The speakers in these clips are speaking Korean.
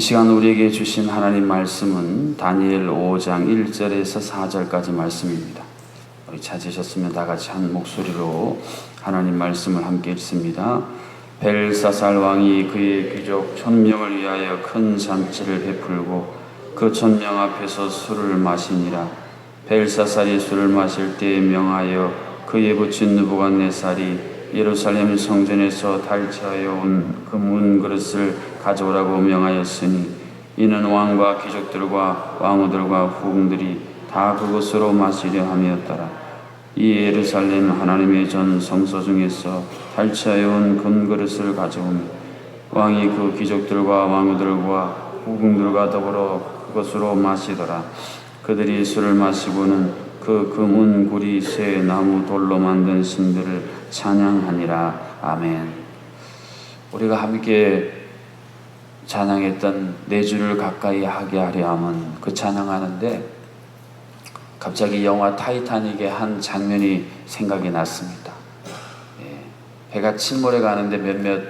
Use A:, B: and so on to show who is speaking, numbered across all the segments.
A: 시간 우리에게 주신 하나님 말씀은 다니엘 5장 1절에서 4절까지 말씀입니다. 우리 찾으셨으면 다 같이 한 목소리로 하나님 말씀을 함께 읽습니다. 벨사살 왕이 그의 귀족 천명을 위하여 큰 잔치를 베풀고 그 천명 앞에서 술을 마시니라. 벨사살이 술을 마실 때에 명하여 그의 붙인 느부갓네살이 예루살렘 성전에서 탈취하여 온 금은 그릇을 가져오라고 명하였으니 이는 왕과 귀족들과 왕후들과 후궁들이 다 그것으로 마시려 함이었더라. 이 예루살렘 하나님의 전 성소 중에서 탈취하여 온 금그릇을 가져오며 왕이 그 귀족들과 왕후들과 후궁들과 더불어 그것으로 마시더라. 그들이 술을 마시고는 그 금은 구리 쇠 나무 돌로 만든 신들을 찬양하니라. 아멘. 우리가 함께 찬양했던 내 주를 가까이 하게 하려 함은 그 찬양하는데 갑자기 영화 타이타닉의 한 장면이 생각이 났습니다. 예, 배가 침몰해 가는데 몇몇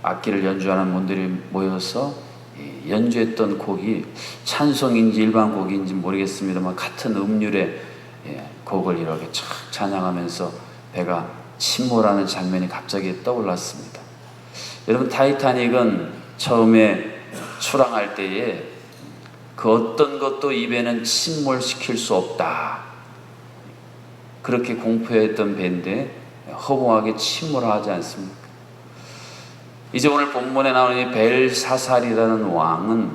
A: 악기를 연주하는 분들이 모여서 예, 연주했던 곡이 찬송인지 일반 곡인지 모르겠습니다만 같은 음률의 예, 곡을 이렇게 착 찬양하면서 배가 침몰하는 장면이 갑자기 떠올랐습니다. 여러분 타이타닉은 처음에 출항할 때에 그 어떤 것도 입에는 침몰시킬 수 없다. 그렇게 공포했던 배인데 허무하게 침몰하지 않습니까? 이제 오늘 본문에 나오는 이 벨사살이라는 왕은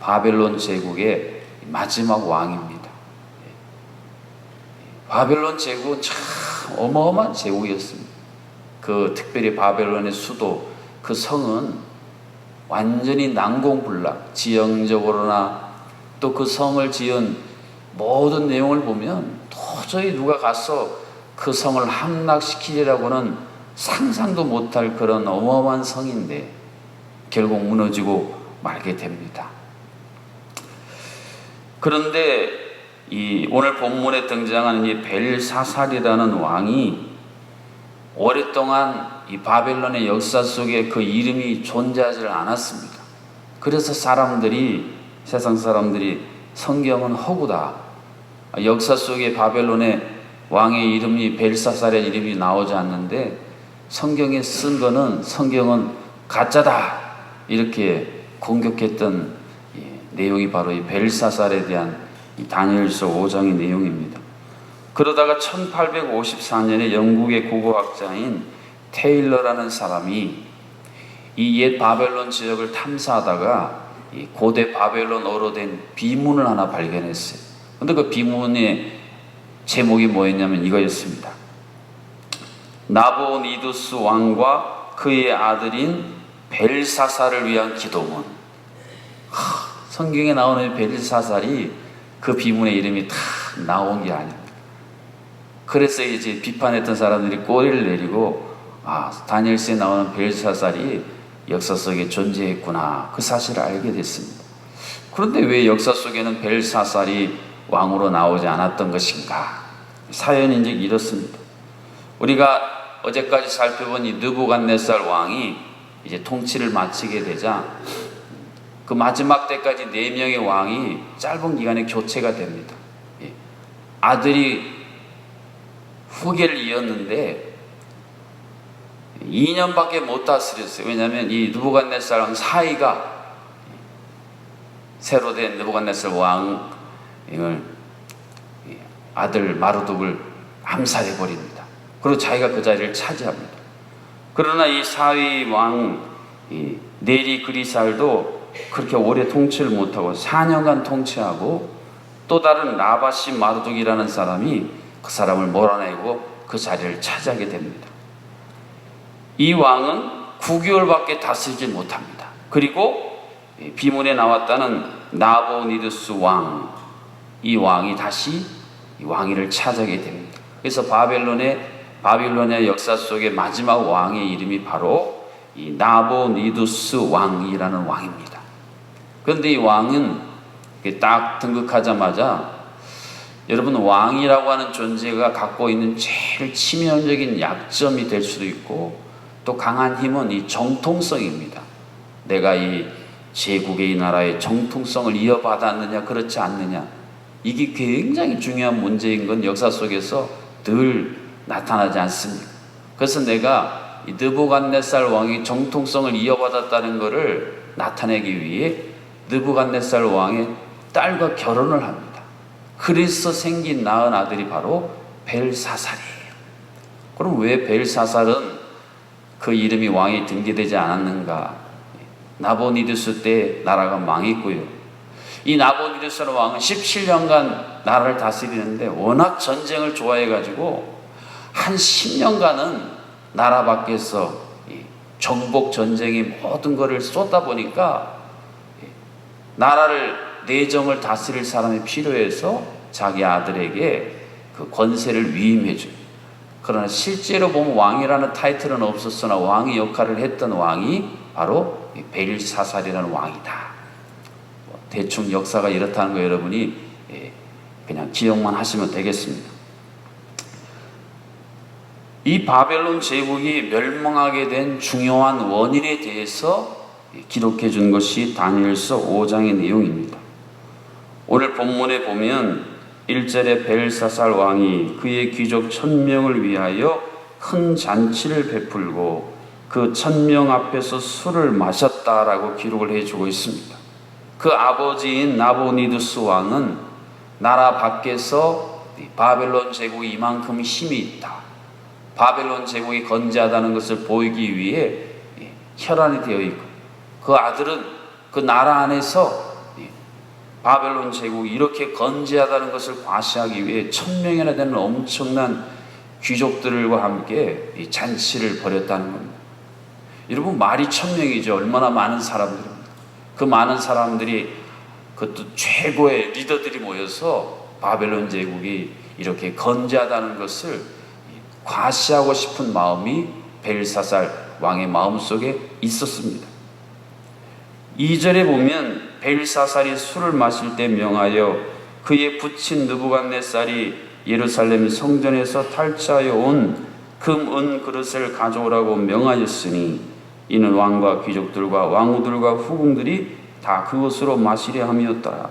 A: 바벨론 제국의 마지막 왕입니다. 바벨론 제국은 참 어마어마한 제국이었습니다. 그 특별히 바벨론의 수도 그 성은 완전히 난공불락 지형적으로나 또 그 성을 지은 모든 내용을 보면 도저히 누가 가서 그 성을 함락시키리라고는 상상도 못할 그런 어마어마한 성인데 결국 무너지고 말게 됩니다. 그런데 이 오늘 본문에 등장하는 이 벨사살이라는 왕이 오랫동안 이 바벨론의 역사 속에 그 이름이 존재하지 않았습니다. 그래서 사람들이 세상 사람들이 성경은 허구다. 역사 속에 바벨론의 왕의 이름이 벨사살의 이름이 나오지 않는데 성경에 쓴 거는 성경은 가짜다. 이렇게 공격했던 내용이 바로 이 벨사살에 대한 이 다니엘서 5장의 내용입니다. 그러다가 1854년에 영국의 국어학자인 테일러라는 사람이 이 옛 바벨론 지역을 탐사하다가 이 고대 바벨론어로 된 비문을 하나 발견했어요. 근데 그 비문의 제목이 뭐였냐면 이거였습니다. 나보니두스 왕과 그의 아들인 벨사살을 위한 기도문. 하, 성경에 나오는 벨사살이 그 비문의 이름이 다 나온 게 아닙니다. 그래서 이제 비판했던 사람들이 꼬리를 내리고 아 다니엘서에 나오는 벨사살이 역사 속에 존재했구나 그 사실을 알게 됐습니다. 그런데 왜 역사 속에는 벨사살이 왕으로 나오지 않았던 것인가? 사연이 이제 이렇습니다. 우리가 어제까지 살펴본 이 느부갓네살 왕이 이제 통치를 마치게 되자 그 마지막 때까지 네 명의 왕이 짧은 기간에 교체가 됩니다. 예. 아들이 후계를 이었는데 2년밖에 못 다스렸어요. 왜냐하면 이 느부갓네살랑 사이가 새로 된 느부갓네살 왕을 아들 마르둑을 암살해 버립니다. 그리고 자기가 그 자리를 차지합니다. 그러나 이 사위 왕 네리 그리살도 그렇게 오래 통치를 못하고 4년간 통치하고 또 다른 라바시 마르둑이라는 사람이 그 사람을 몰아내고 그 자리를 차지하게 됩니다. 이 왕은 9개월밖에 다스리지 못합니다. 그리고 비문에 나왔다는 나보니드스 왕, 이 왕이 다시 이 왕위를 차지하게 됩니다. 그래서 바벨론의 바빌론의 역사 속의 마지막 왕의 이름이 바로 이 나보니두스 왕이라는 왕입니다. 그런데 이 왕은 딱 등극하자마자 여러분 왕이라고 하는 존재가 갖고 있는 제일 치명적인 약점이 될 수도 있고 또 강한 힘은 이 정통성입니다. 내가 이 제국의 이 나라의 정통성을 이어받았느냐 그렇지 않느냐 이게 굉장히 중요한 문제인 건 역사 속에서 늘 나타나지 않습니까? 그래서 내가 이 느부갓네살 왕이 정통성을 이어받았다는 것을 나타내기 위해 느부갓네살 왕의 딸과 결혼을 합니다. 그래서 생긴 낳은 아들이 바로 벨사살이에요. 그럼 왜 벨사살은 그 이름이 왕이 등재되지 않았는가? 나보니두스 때 나라가 망했고요. 이 나보니두스는 왕은 17년간 나라를 다스리는데 워낙 전쟁을 좋아해가지고 한 10년간은 나라 밖에서 이 정복 전쟁이 모든 것을 쏟다 보니까 나라를 내정을 다스릴 사람이 필요해서 자기 아들에게 그 권세를 위임해 줘요. 그러나 실제로 보면 왕이라는 타이틀은 없었으나 왕의 역할을 했던 왕이 바로 벨사살이라는 왕이다. 뭐 대충 역사가 이렇다는 거 여러분이 예, 그냥 기억만 하시면 되겠습니다. 이 바벨론 제국이 멸망하게 된 중요한 원인에 대해서 기록해 준 것이 다니엘서 5장의 내용입니다. 오늘 본문에 보면 1절에 벨사살 왕이 그의 귀족 천명을 위하여 큰 잔치를 베풀고 그 천명 앞에서 술을 마셨다라고 기록을 해주고 있습니다. 그 아버지인 나보니두스 왕은 나라 밖에서 바벨론 제국이 이만큼 힘이 있다. 바벨론 제국이 건재하다는 것을 보이기 위해 혈안이 되어 있고 그 아들은 그 나라 안에서 바벨론 제국이 이렇게 건재하다는 것을 과시하기 위해 천명이나 되는 엄청난 귀족들과 함께 이 잔치를 벌였다는 겁니다. 여러분 말이 천명이죠. 얼마나 많은 사람들입니다. 그 많은 사람들이 그것도 최고의 리더들이 모여서 바벨론 제국이 이렇게 건재하다는 것을 과시하고 싶은 마음이 벨사살 왕의 마음속에 있었습니다. 2절에 보면 벨사살이 술을 마실 때 명하여 그의 부친 느부갓네살이 예루살렘 성전에서 탈취하여 온 금, 은 그릇을 가져오라고 명하였으니 이는 왕과 귀족들과 왕후들과 후궁들이 다 그것으로 마시려 함이었더라.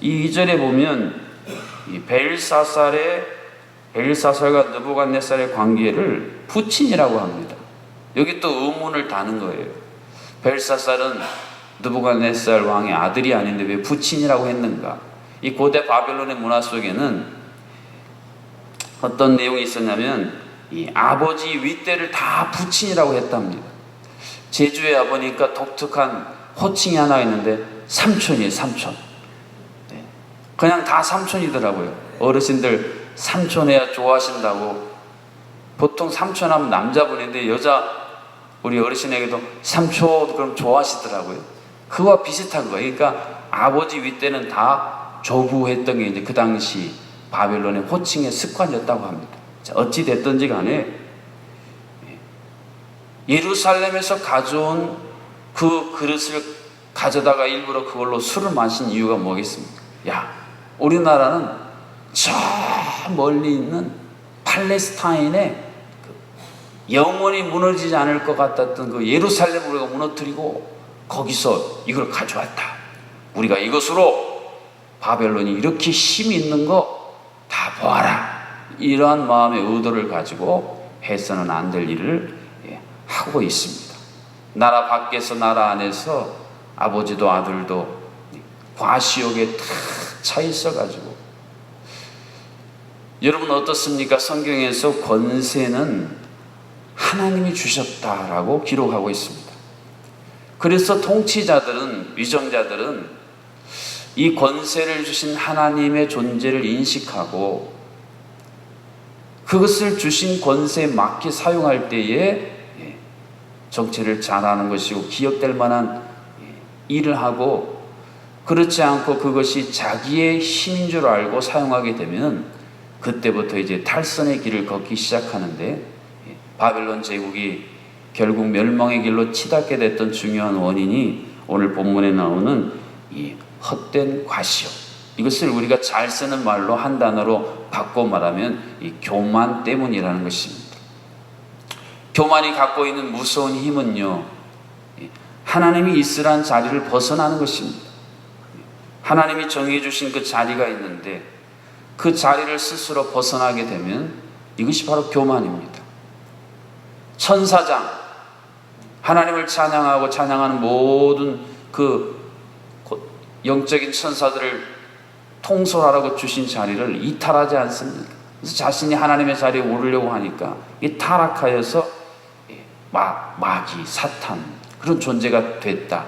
A: 이 2절에 보면 이 벨사살의 벨사살과 느부갓네살의 관계를 부친이라고 합니다. 여기 또 의문을 다는 거예요. 벨사살은 느부갓네살 왕의 아들이 아닌데 왜 부친이라고 했는가? 이 고대 바벨론의 문화 속에는 어떤 내용이 있었냐면 이 아버지 윗대를 다 부친이라고 했답니다. 제주에 와보니까 독특한 호칭이 하나 있는데 삼촌이에요, 삼촌. 네. 그냥 다 삼촌이더라고요. 어르신들 삼촌해야 좋아하신다고. 보통 삼촌 하면 남자분인데 여자 우리 어르신에게도 삼촌 그럼 좋아하시더라고요. 그와 비슷한 거예요. 그러니까 아버지 윗대는 다 조부했던 게 이제 그 당시 바벨론의 호칭의 습관이었다고 합니다. 자, 어찌 됐든지 간에 예루살렘에서 가져온 그 그릇을 가져다가 일부러 그걸로 술을 마신 이유가 뭐겠습니까? 야, 우리나라는 저 멀리 있는 팔레스타인에 그 영원히 무너지지 않을 것 같았던 그 예루살렘을 우리가 무너뜨리고 거기서 이걸 가져왔다. 우리가 이것으로 바벨론이 이렇게 힘이 있는 거 다 보아라. 이러한 마음의 의도를 가지고 해서는 안 될 일을 예, 하고 있습니다. 나라 밖에서 나라 안에서 아버지도 아들도 과시욕에 탁 차 있어가지고 여러분 어떻습니까? 성경에서 권세는 하나님이 주셨다라고 기록하고 있습니다. 그래서 통치자들은 위정자들은 이 권세를 주신 하나님의 존재를 인식하고 그것을 주신 권세에 맞게 사용할 때에 정체를 잘하는 것이고 기억될 만한 일을 하고 그렇지 않고 그것이 자기의 힘인 줄 알고 사용하게 되면 그때부터 이제 탈선의 길을 걷기 시작하는데 바벨론 제국이 결국 멸망의 길로 치닫게 됐던 중요한 원인이 오늘 본문에 나오는 이 헛된 과시요. 이것을 우리가 잘 쓰는 말로 한 단어로 바꿔 말하면 이 교만 때문이라는 것입니다. 교만이 갖고 있는 무서운 힘은요, 하나님이 있으란 자리를 벗어나는 것입니다. 하나님이 정해 주신 그 자리가 있는데 그 자리를 스스로 벗어나게 되면 이것이 바로 교만입니다. 천사장 하나님을 찬양하고 찬양하는 모든 그 영적인 천사들을 통솔하라고 주신 자리를 이탈하지 않습니다. 그래서 자신이 하나님의 자리에 오르려고 하니까 이 타락하여서 마, 마귀, 사탄 그런 존재가 됐다.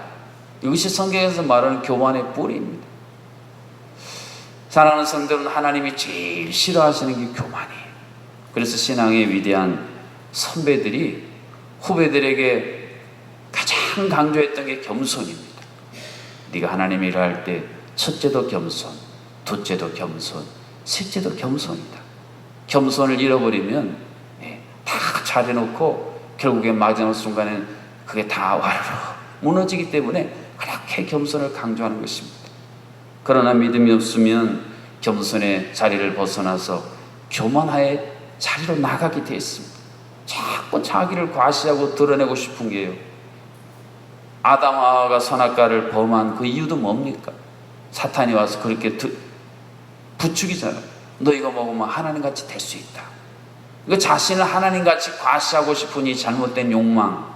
A: 이것이 성경에서 말하는 교만의 뿌리입니다. 사랑하는 성도는 하나님이 제일 싫어하시는 게 교만이에요. 그래서 신앙의 위대한 선배들이 후배들에게 가장 강조했던 게 겸손입니다. 네가 하나님 일을 할 때 첫째도 겸손, 둘째도 겸손, 셋째도 겸손이다. 겸손을 잃어버리면 예, 다 잘해놓고 결국에 마지막 순간에 그게 다 와르르 무너지기 때문에 그렇게 겸손을 강조하는 것입니다. 그러나 믿음이 없으면 겸손의 자리를 벗어나서 교만하의 자리로 나가게 되어 있습니다. 자꾸 자기를 과시하고 드러내고 싶은 게요. 아담하와가 선악과를 범한 그 이유도 뭡니까? 사탄이 와서 그렇게 드, 부추기잖아요. 너 이거 먹으면 하나님같이 될 수 있다. 그 자신을 하나님같이 과시하고 싶은 이 잘못된 욕망,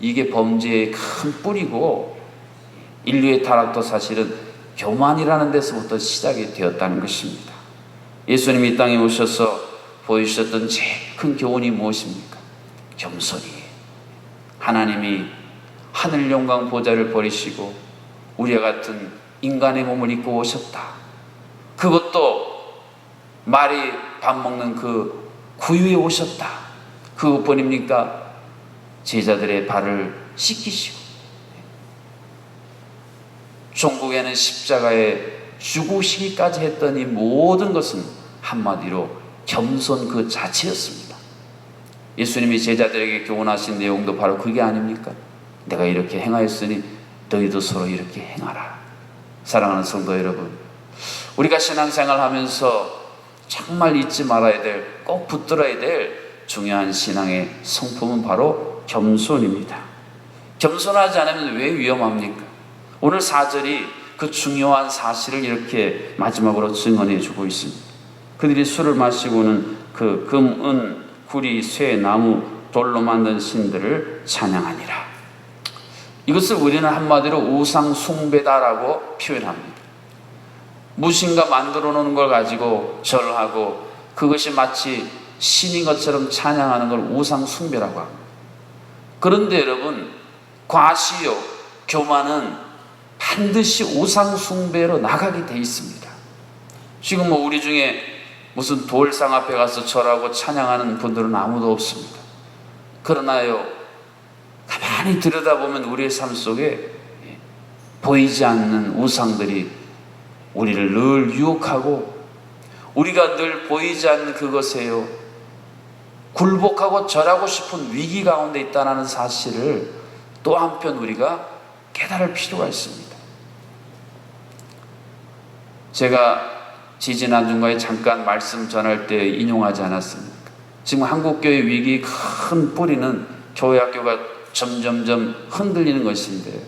A: 이게 범죄의 큰 뿌리고 인류의 타락도 사실은 교만이라는 데서부터 시작이 되었다는 것입니다. 예수님이 이 땅에 오셔서 보여주셨던 제일 큰 교훈이 무엇입니까? 겸손이에요. 하나님이 하늘 영광 보좌를 버리시고 우리와 같은 인간의 몸을 입고 오셨다. 그것도 말이 밥 먹는 그 구유에 오셨다. 그것뿐입니까? 제자들의 발을 씻기시고 종국에는 십자가에 죽으시기까지 했던 이 모든 것은 한마디로 겸손 그 자체였습니다. 예수님이 제자들에게 교훈하신 내용도 바로 그게 아닙니까? 내가 이렇게 행하였으니 너희도 서로 이렇게 행하라. 사랑하는 성도 여러분, 우리가 신앙생활 하면서 정말 잊지 말아야 될, 꼭 붙들어야 될 중요한 신앙의 성품은 바로 겸손입니다. 겸손하지 않으면 왜 위험합니까? 오늘 4절이 그 중요한 사실을 이렇게 마지막으로 증언해 주고 있습니다. 그들이 술을 마시고는 그 금, 은, 구리, 쇠, 나무, 돌로 만든 신들을 찬양하니라. 이것을 우리는 한마디로 우상 숭배다라고 표현합니다. 무신가 만들어 놓은 걸 가지고 절하고 그것이 마치 신인 것처럼 찬양하는 걸 우상 숭배라고 합니다. 그런데 여러분 과시요 교만은 반드시 우상 숭배로 나가게 돼 있습니다. 지금 뭐 우리 중에 무슨 돌상 앞에 가서 절하고 찬양하는 분들은 아무도 없습니다. 그러나요 가만히 들여다보면 우리의 삶 속에 보이지 않는 우상들이 우리를 늘 유혹하고 우리가 늘 보이지 않는 그것에요. 굴복하고 절하고 싶은 위기 가운데 있다는 사실을 또 한편 우리가 깨달을 필요가 있습니다. 제가 지지난주에 잠깐 말씀 전할 때 인용하지 않았습니까? 지금 한국교회 위기 큰 뿌리는 교회 학교가 점점점 흔들리는 것인데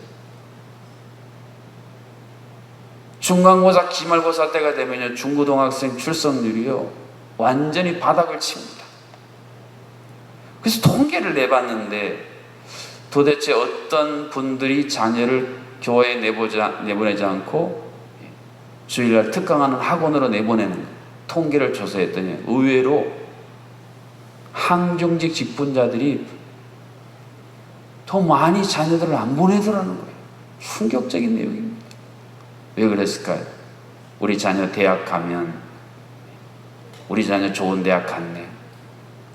A: 중간고사, 기말고사 때가 되면 중고등학생 출석률이요 완전히 바닥을 칩니다. 그래서 통계를 내봤는데 도대체 어떤 분들이 자녀를 교회에 내보자, 내보내지 않고 주일날 특강하는 학원으로 내보내는 통계를 조사했더니 의외로 항정직 직분자들이 더 많이 자녀들을 안 보내더라는 거예요. 충격적인 내용입니다. 왜 그랬을까요? 우리 자녀 대학 가면 우리 자녀 좋은 대학 갔네.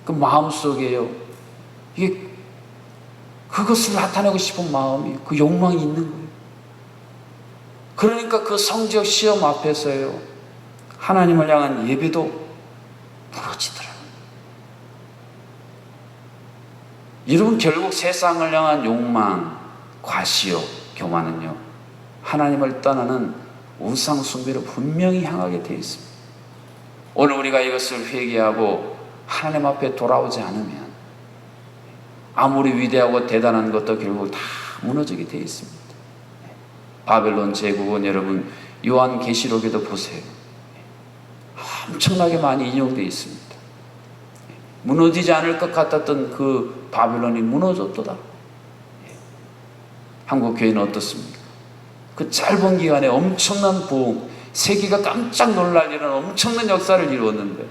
A: 그 마음 속에요. 이게 그것을 나타내고 싶은 마음이 그 욕망이 있는 거예요. 그러니까 그 성적 시험 앞에서요. 하나님을 향한 예배도 무너지더라고요. 여러분 결국 세상을 향한 욕망, 과시요, 교만은요. 하나님을 떠나는 우상 숭배로 분명히 향하게 되어 있습니다. 오늘 우리가 이것을 회개하고 하나님 앞에 돌아오지 않으면 아무리 위대하고 대단한 것도 결국 다 무너지게 되어 있습니다. 바벨론 제국은 여러분 요한 계시록에도 보세요. 엄청나게 많이 인용되어 있습니다. 무너지지 않을 것 같았던 그 바벨론이 무너졌도다. 한국 교회는 어떻습니까? 그 짧은 기간에 엄청난 부흥, 세계가 깜짝 놀랄 이런 엄청난 역사를 이루었는데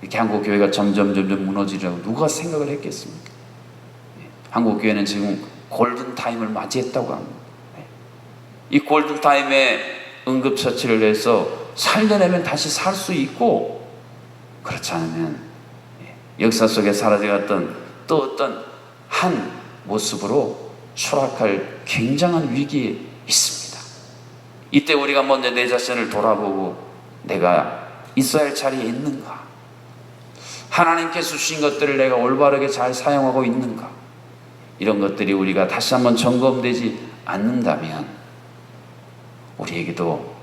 A: 이렇게 한국 교회가 점점 점점 무너지려고 누가 생각을 했겠습니까? 한국 교회는 지금 골든 타임을 맞이했다고 합니다. 이 골든 타임에 응급 처치를 해서 살려내면 다시 살 수 있고 그렇지 않으면 역사 속에 사라져갔던 또 어떤 한 모습으로 추락할 굉장한 위기에 있습니다. 이때 우리가 먼저 내 자신을 돌아보고 내가 있어야 할 자리에 있는가? 하나님께서 주신 것들을 내가 올바르게 잘 사용하고 있는가? 이런 것들이 우리가 다시 한번 점검되지 않는다면 우리에게도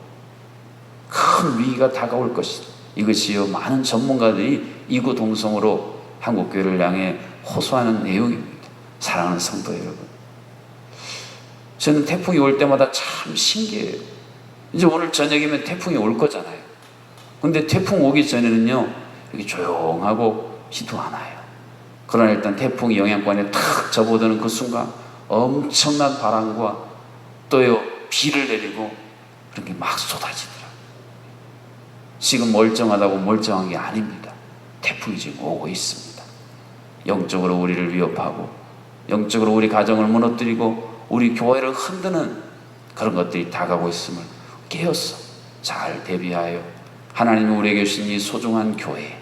A: 큰 위기가 다가올 것이다. 이것이요 많은 전문가들이 이구동성으로 한국교회를 향해 호소하는 내용입니다. 사랑하는 성도 여러분. 저는 태풍이 올 때마다 참 신기해요. 이제 오늘 저녁이면 태풍이 올 거잖아요. 근데 태풍 오기 전에는요, 이렇게 조용하고 안 와요. 그러나 일단 태풍이 영향권에 탁 접어드는 그 순간 엄청난 바람과 또요, 비를 내리고 그런 게 막 쏟아지더라고요. 지금 멀쩡하다고 멀쩡한 게 아닙니다. 태풍이 지금 오고 있습니다. 영적으로 우리를 위협하고, 영적으로 우리 가정을 무너뜨리고, 우리 교회를 흔드는 그런 것들이 다가오고 있음을 깨었어. 잘 대비하여 하나님이 우리에게 주신 이 소중한 교회,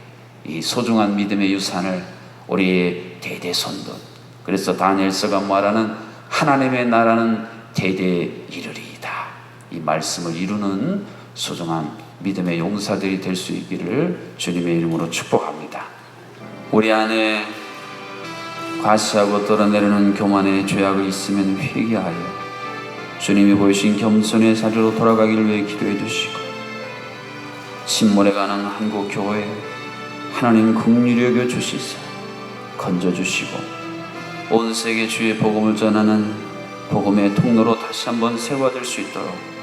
A: 이 소중한 믿음의 유산을 우리의 대대손들. 그래서 다니엘서가 말하는 하나님의 나라는 대대 이르리이다. 이 말씀을 이루는 소중한 믿음의 용사들이 될 수 있기를 주님의 이름으로 축복합니다. 우리 안에 과시하고 떨어내리는 교만의 죄악이 있으면 회개하여 주님이 보이신 겸손의 자리로 돌아가기를 위해 기도해 주시고 침몰에 가는 한국 교회 하나님 긍휼히 여겨 주시사 건져 주시고 온 세계 주의 복음을 전하는 복음의 통로로 다시 한번 세워질 수 있도록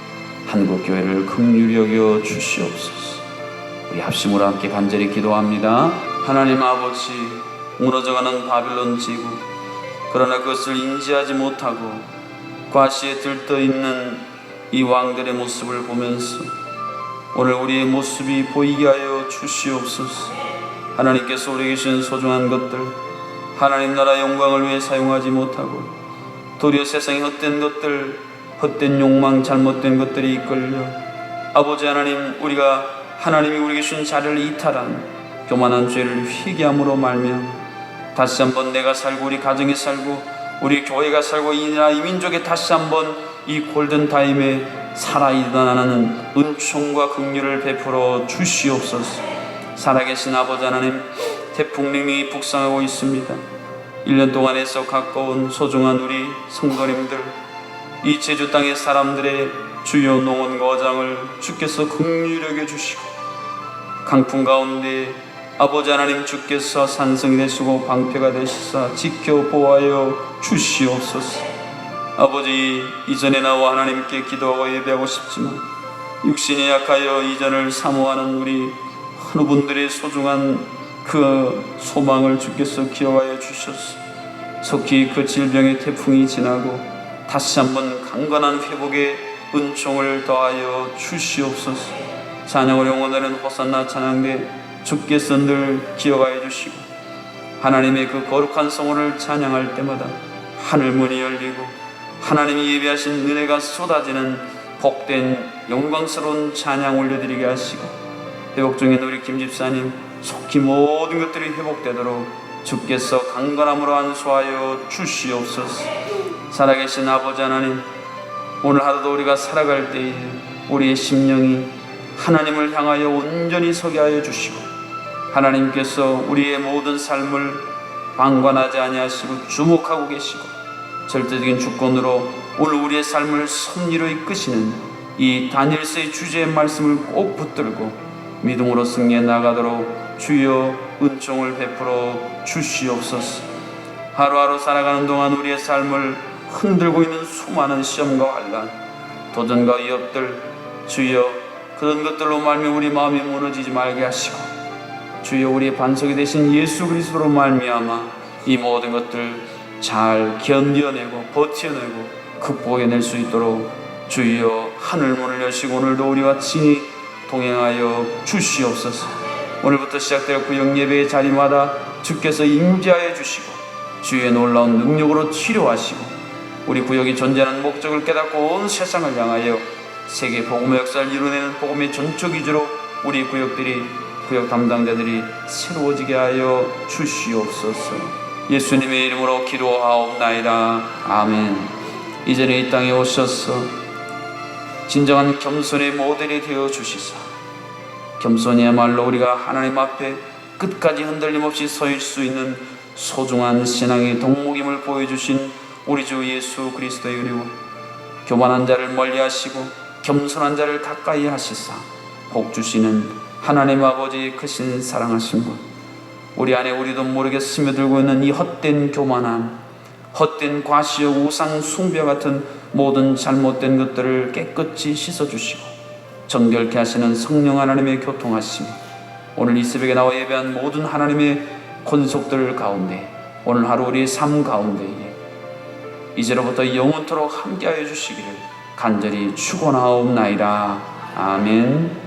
A: 한국 교회를 긍휼히 여겨 주시옵소서. 우리 합심으로 함께 간절히 기도합니다. 하나님 아버지 무너져가는 바빌론 제국 그러나 그것을 인지하지 못하고 과시에 들떠 있는 이 왕들의 모습을 보면서 오늘 우리의 모습이 보이게 하여 주시옵소서. 하나님께서 우리에게 주신 소중한 것들 하나님 나라 영광을 위해 사용하지 못하고 도리어 세상의 헛된 것들 헛된 욕망 잘못된 것들이 이끌려 아버지 하나님 우리가 하나님이 우리에게 주신 자리를 이탈한 교만한 죄를 회개함으로 말며 다시 한번 내가 살고 우리 가정이 살고 우리 교회가 살고 이 나라 이 민족에 다시 한번 이 골든 타임에 살아 일어나는 은총과 긍휼을 베풀어 주시옵소서. 살아계신 아버지 하나님 태풍님이 북상하고 있습니다. 1년 동안 에서 가까운 소중한 우리 성도님들 이 제주 땅의 사람들의 주요 농원 거장을 주께서 긍휼하게 주시고 강풍 가운데 아버지 하나님 주께서 산성이 되시고 방패가 되시사 지켜 보하여 주시옵소서. 아버지 이전에 나와 하나님께 기도하고 예배하고 싶지만 육신이 약하여 이전을 사모하는 우리 어느 분들의 소중한 그 소망을 주께서 기억하여 주셨소. 속히 그 질병의 태풍이 지나고 다시 한번 강건한 회복의 은총을 더하여 주시옵소서. 찬양을 영원하는 호산나 찬양대 주께서 늘 기억하여 주시고 하나님의 그 거룩한 성원을 찬양할 때마다 하늘 문이 열리고 하나님이 예비하신 은혜가 쏟아지는 복된 영광스러운 찬양 올려드리게 하시고 회복 중인 우리 김 집사님 속히 모든 것들이 회복되도록 주께서 강건함으로 안수하여 주시옵소서. 살아계신 아버지 하나님 오늘 하루도 우리가 살아갈 때에 우리의 심령이 하나님을 향하여 온전히 서게 하여 주시고 하나님께서 우리의 모든 삶을 방관하지 아니하시고 주목하고 계시고 절대적인 주권으로 오늘 우리의 삶을 섭리로 이끄시는 이 다니엘서의 주제의 말씀을 꼭 붙들고 믿음으로 승리해 나가도록 주여 은총을 베풀어 주시옵소서. 하루하루 살아가는 동안 우리의 삶을 흔들고 있는 수많은 시험과 환란, 도전과 위협들 주여 그런 것들로 말미 우리 마음이 무너지지 말게 하시고 주여 우리의 반석이 되신 예수 그리스도로 말미암아 이 모든 것들 잘 견뎌내고 버텨내고 극복해낼 수 있도록 주여 하늘 문을 여시고 오늘도 우리와 친히 동행하여 주시옵소서. 오늘부터 시작되어 구역 예배의 자리마다 주께서 임재하여 주시고 주의 놀라운 능력으로 치료하시고 우리 구역이 존재하는 목적을 깨닫고 온 세상을 향하여 세계 복음의 역사를 이루내는 복음의 전적 위주로 우리 구역들이 구역 담당자들이 새로워지게 하여 주시옵소서. 예수님의 이름으로 기도하옵나이다. 아멘. 이전에 이 땅에 오셔서 진정한 겸손의 모델이 되어 주시사 겸손이야말로 우리가 하나님 앞에 끝까지 흔들림 없이 서일 수 있는 소중한 신앙의 덕목임을 보여주신 우리 주 예수 그리스도의 은혜와 교만한 자를 멀리하시고 겸손한 자를 가까이 하시사 복 주시는 하나님 아버지의 크신 사랑하심과 우리 안에 우리도 모르게 스며들고 있는 이 헛된 교만함, 헛된 과시와 우상 숭배 같은 모든 잘못된 것들을 깨끗이 씻어 주시고 정결케 하시는 성령 하나님의 교통하심 오늘 이 새벽에 나와 예배한 모든 하나님의 권속들 가운데 오늘 하루 우리의 삶 가운데에 이제로부터 영원토록 함께하여 주시기를 간절히 축원하옵나이다. 아멘.